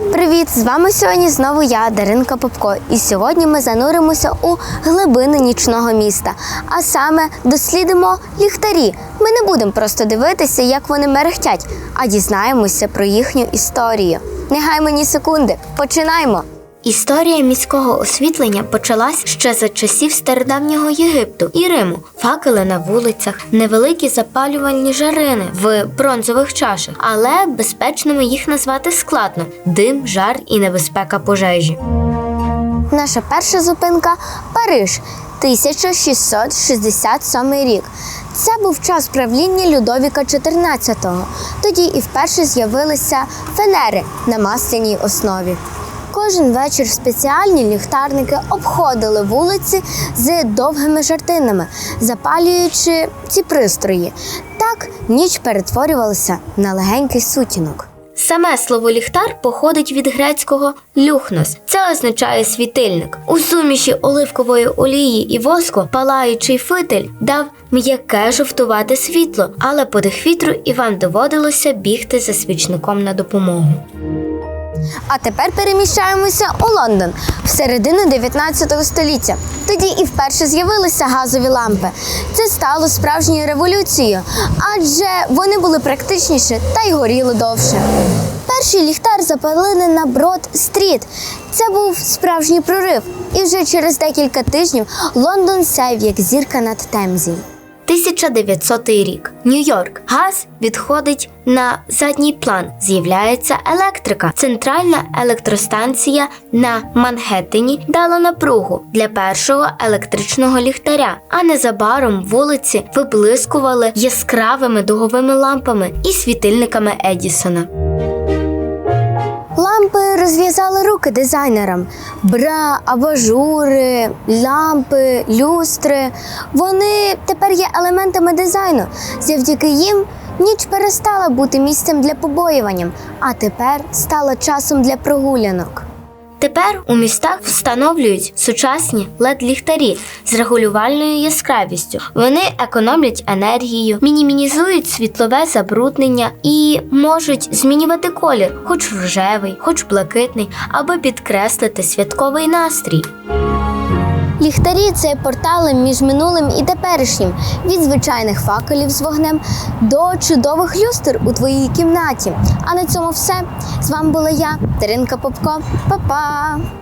Привіт! З вами сьогодні знову я, Даринка Попко. І сьогодні ми зануримося у глибини нічного міста. А саме дослідимо ліхтарі. Ми не будемо просто дивитися, як вони мерехтять, а дізнаємося про їхню історію. Негай мені ні секунди. Починаємо! Історія міського освітлення почалась ще за часів стародавнього Єгипту і Риму. Факели на вулицях, невеликі запалювальні жарини в бронзових чашах, але безпечними їх назвати складно: дим, жар і небезпека пожежі. Наша перша зупинка Париж, 1667 рік. Це був час правління Людовіка XIV. Тоді і вперше з'явилися фенери на масляній основі. Кожен вечір спеціальні ліхтарники обходили вулиці з довгими жартинами, запалюючи ці пристрої. Так ніч перетворювалася на легенький сутінок. Саме слово ліхтар походить від грецького люхнос. Це означає світильник. У суміші оливкової олії і воску палаючий фитиль дав м'яке жовтувате світло, але подих вітру і вам доводилося бігти за свічником на допомогу. А тепер переміщаємося у Лондон в середину 19 століття. Тоді і вперше з'явилися газові лампи. Це стало справжньою революцією, адже вони були практичніші та й горіли довше. Перший ліхтар запалили на Брод стріт. Це був справжній прорив. І вже через декілька тижнів Лондон сяйв як зірка над Темзі. 1900 рік. Нью-Йорк. Газ відходить на задній план. З'являється електрика. Центральна електростанція на Манхеттені дала напругу для першого електричного ліхтаря. А незабаром вулиці виблискували яскравими дуговими лампами і світильниками Едісона. Лампи розв'язали руки дизайнерам. Бра, абажури, лампи, люстри. Вони тепер є елементами дизайну. Завдяки їм ніч перестала бути місцем для побоювання, а тепер стала часом для прогулянок. Тепер у містах встановлюють сучасні led ліхтарі з регулювальною яскравістю. Вони економлять енергію, мінімізують світлове забруднення і можуть змінювати колір, хоч рожевий, хоч блакитний, аби підкреслити святковий настрій. Ліхтарі це портали між минулим і теперішнім, від звичайних факелів з вогнем до чудових люстр у твоїй кімнаті. А на цьому все. З вами була я, Даринка Попко. Па-па!